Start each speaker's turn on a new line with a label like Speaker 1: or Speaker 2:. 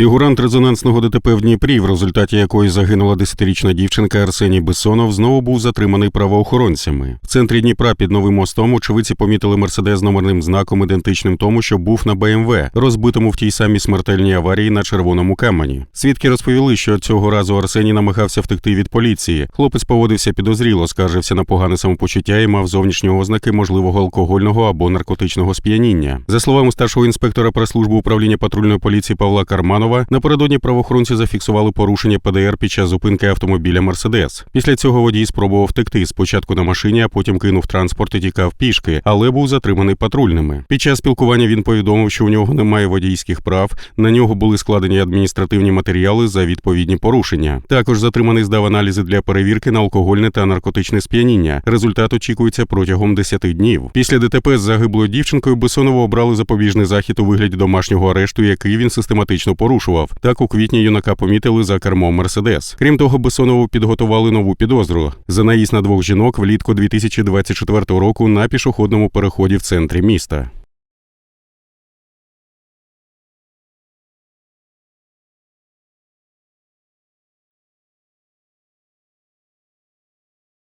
Speaker 1: Фігурант резонансного ДТП в Дніпрі, в результаті якої загинула десятирічна дівчинка Арсеній Бессонов, знову був затриманий правоохоронцями. В центрі Дніпра під новим мостом очевидці помітили мерседес номерним знаком, ідентичним тому, що був на БМВ, розбитому в тій самій смертельній аварії на червоному камені. Свідки розповіли, що цього разу Арсеній намагався втекти від поліції. Хлопець поводився підозріло, скаржився на погане самопочуття і мав зовнішні ознаки можливого алкогольного або наркотичного сп'яніння. За словами старшого інспектора прес-служби управління патрульної поліції Павла Карманова, напередодні правоохоронці зафіксували порушення ПДР під час зупинки автомобіля Мерседес. Після цього водій спробував втекти спочатку на машині, а потім кинув транспорт і тікав пішки, але був затриманий патрульними. Під час спілкування він повідомив, що у нього немає водійських прав. На нього були складені адміністративні матеріали за відповідні порушення. Також затриманий здав аналізи для перевірки на алкогольне та наркотичне сп'яніння. Результат очікується протягом 10 днів. Після ДТП з загиблою дівчинкою Бесонову обрали запобіжний захід у вигляді домашнього арешту, який він систематично порушував. Так у квітні юнака помітили за кермом Мерседес. Крім того, Бесонову підготували нову підозру за наїзд на двох жінок влітку 2024 року на пішохідному переході в центрі міста.